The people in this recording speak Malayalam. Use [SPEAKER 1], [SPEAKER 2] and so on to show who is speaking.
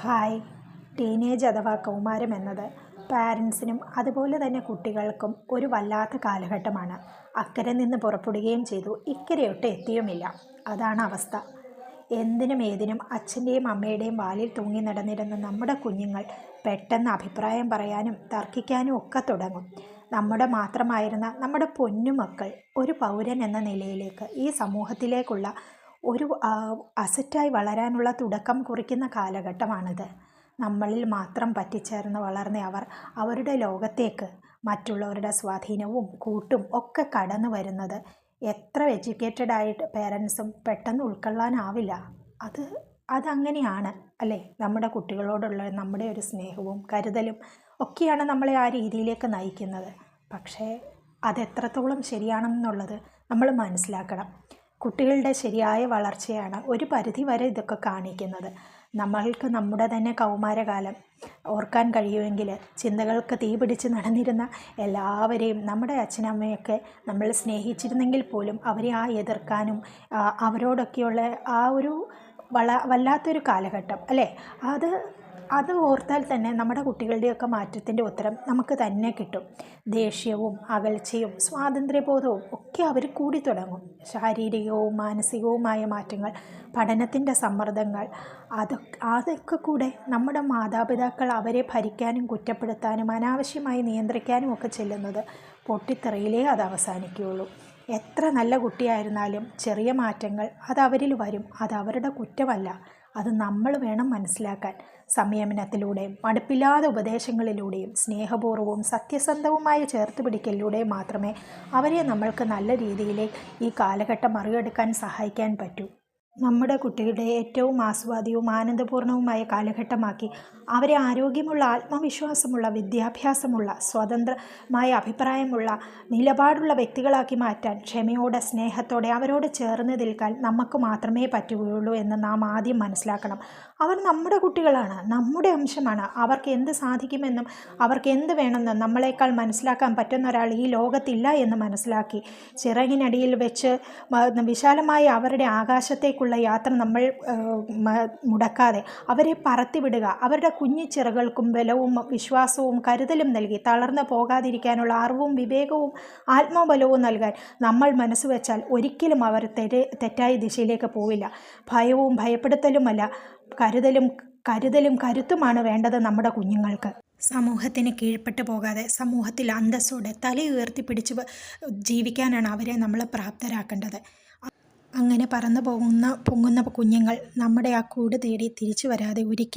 [SPEAKER 1] ഹായ്. ടീനേജ് അഥവാ കൗമാരം എന്നത് പാരൻസിനും അതുപോലെ തന്നെ കുട്ടികൾക്കും ഒരു വല്ലാത്ത കാലഘട്ടമാണ്. അക്കരെ നിന്ന് പുറപ്പെടുകയും ചെയ്തു. ഇക്കരെയൊട്ട് എത്തിയുമില്ല. അതാണ് അവസ്ഥ. എന്തിനും ഏതിനും അച്ഛന്റെയും അമ്മയുടെയും വാലിൽ തൂങ്ങി നടന്നിരുന്ന നമ്മുടെ കുഞ്ഞുങ്ങൾ പെട്ടെന്ന് അഭിപ്രായം പറയാനും തർക്കിക്കാനും ഒക്കെ തുടങ്ങും. നമ്മുടെ മാത്രമായിരുന്ന നമ്മുടെ പൊന്നുമക്കൾ ഒരു പൗരൻ എന്ന നിലയിലേക്ക് ഈ സമൂഹത്തിലേക്കുള്ള ഒരു അസറ്റായി വളരാനുള്ള തുടക്കം കുറിക്കുന്ന കാലഘട്ടമാണിത്. നമ്മളിൽ മാത്രം പറ്റിച്ചേർന്ന് വളർന്ന അവർ അവരുടെ ലോകത്തേക്ക് മറ്റുള്ളവരുടെ സ്വാധീനവും കൂട്ടും ഒക്കെ കടന്നു വരുന്നത് എത്ര എഡ്യൂക്കേറ്റഡ് ആയിട്ട് പേരൻസും പെട്ടെന്ന് ഉൾക്കൊള്ളാനാവില്ല. അത് അതങ്ങനെയാണ് അല്ലേ? നമ്മുടെ കുട്ടികളോടുള്ള നമ്മുടെ ഒരു സ്നേഹവും കരുതലും ഒക്കെയാണ് നമ്മളെ ആ രീതിയിലേക്ക് നയിക്കുന്നത്. പക്ഷേ അതെത്രത്തോളം ശരിയാണെന്നുള്ളത് നമ്മൾ മനസ്സിലാക്കണം. കുട്ടികളുടെ ശരിയായ വളർച്ചയാണ് ഒരു പരിധി വരെ ഇതൊക്കെ കാണിക്കുന്നത്. നമ്മൾക്ക് നമ്മുടെ തന്നെ കൗമാരകാലം ഓർക്കാൻ കഴിയുമെങ്കിൽ ചിന്തകൾക്ക് തീ പിടിച്ച് നടന്നിരുന്ന എല്ലാവരെയും നമ്മുടെ അച്ഛനമ്മയൊക്കെ നമ്മൾ സ്നേഹിച്ചിരുന്നെങ്കിൽ പോലും അവരെ ആ എതിർക്കാനും അവരോടൊക്കെയുള്ള ആ ഒരു വള വല്ലാത്തൊരു കാലഘട്ടം അല്ലേ? അത് അത് ഓർത്താൽ തന്നെ നമ്മുടെ കുട്ടികളുടെയൊക്കെ മാറ്റത്തിന്റെ ഉത്തരം നമുക്ക് തന്നെ കിട്ടും. ദേഷ്യവും അകൽച്ചയും സ്വാതന്ത്ര്യബോധവും ഒക്കെ അവർ കൂടി തുടങ്ങും. ശാരീരികവും മാനസികവുമായ മാറ്റങ്ങൾ പഠനത്തിന്റെ സമ്മർദ്ദങ്ങൾ അതൊക്കെ അതൊക്കെ കൂടെ നമ്മുടെ മാതാപിതാക്കൾ അവരെ ഭരിക്കാനും കുറ്റപ്പെടുത്താനും അനാവശ്യമായി നിയന്ത്രിക്കാനും ഒക്കെ ചെല്ലുന്നത് പൊട്ടിത്തെറിയിലേ അത് അവസാനിക്കുകയുള്ളൂ. എത്ര നല്ല കുട്ടിയായിരുന്നാലും ചെറിയ മാറ്റങ്ങൾ അത് അവരിൽ വരും. അത് അവരുടെ കുറ്റമല്ല. അത് നമ്മൾ വേണം മനസ്സിലാക്കാൻ. സംയമനത്തിലൂടെയും മടുപ്പില്ലാതെ ഉപദേശങ്ങളിലൂടെയും സ്നേഹപൂർവവും സത്യസന്ധവുമായ ചേർത്ത് പിടിക്കലിലൂടെയും മാത്രമേ അവരെ നമ്മൾക്ക് നല്ല രീതിയിലേക്ക് ഈ കാലഘട്ടം മറികടക്കാൻ സഹായിക്കാൻ പറ്റൂ. നമ്മുടെ കുട്ടികളുടെ ഏറ്റവും ആസ്വാദ്യവും ആനന്ദപൂർണവുമായ കാലഘട്ടമാക്കി. അവരെ ആരോഗ്യമുള്ള ആത്മവിശ്വാസമുള്ള വിദ്യാഭ്യാസമുള്ള സ്വതന്ത്രമായ അഭിപ്രായമുള്ള നിലപാടുള്ള വ്യക്തികളാക്കി മാറ്റാൻ ക്ഷമയോടെ സ്നേഹത്തോടെ അവരോട് ചേർന്ന് നിൽക്കാൻ നമുക്ക് മാത്രമേ പറ്റുകയുള്ളൂ എന്ന് നാം ആദ്യം മനസ്സിലാക്കണം. അവർ നമ്മുടെ കുട്ടികളാണ് നമ്മുടെ അംശമാണ്. അവർക്ക് എന്ത് സാധിക്കുമെന്നും അവർക്ക് എന്ത് വേണമെന്നും നമ്മളെക്കാൾ മനസ്സിലാക്കാൻ പറ്റുന്ന ഒരാൾ ഈ ലോകത്തില്ല എന്ന് മനസ്സിലാക്കി. ചിറകിനടിയിൽ വെച്ച് വിശാലമായ അവരുടെ ആകാശത്തേക്കുള്ള യാത്ര നമ്മൾ മുടക്കാതെ അവരെ പറത്തിവിടുക. അവരുടെ കുഞ്ഞു ചിറകൾക്കും ബലവും വിശ്വാസവും കരുതലും നൽകി തളർന്നു പോകാതിരിക്കാനുള്ള അറിവും വിവേകവും ആത്മബലവും നൽകാൻ നമ്മൾ മനസ്സ് വെച്ചാൽ ഒരിക്കലും അവർ തെറ്റായ ദിശയിലേക്ക് പോവില്ല. ഭയവും ഭയപ്പെടുത്തലുമല്ല കരുതലും കരുതലും കരുത്തുമാണ് വേണ്ടത് നമ്മുടെ കുഞ്ഞുങ്ങൾക്ക്. സമൂഹത്തിന് കീഴ്പ്പെട്ടു പോകാതെ സമൂഹത്തിൽ അന്തസ്സോടെ തല പിടിച്ച് ജീവിക്കാനാണ് അവരെ നമ്മൾ പ്രാപ്തരാക്കേണ്ടത്. അങ്ങനെ പറന്നു പോകുന്ന പൊങ്ങുന്ന കുഞ്ഞുങ്ങൾ നമ്മുടെ ആ കൂട് തേടി തിരിച്ചു വരാതെ ഒരിക്കലും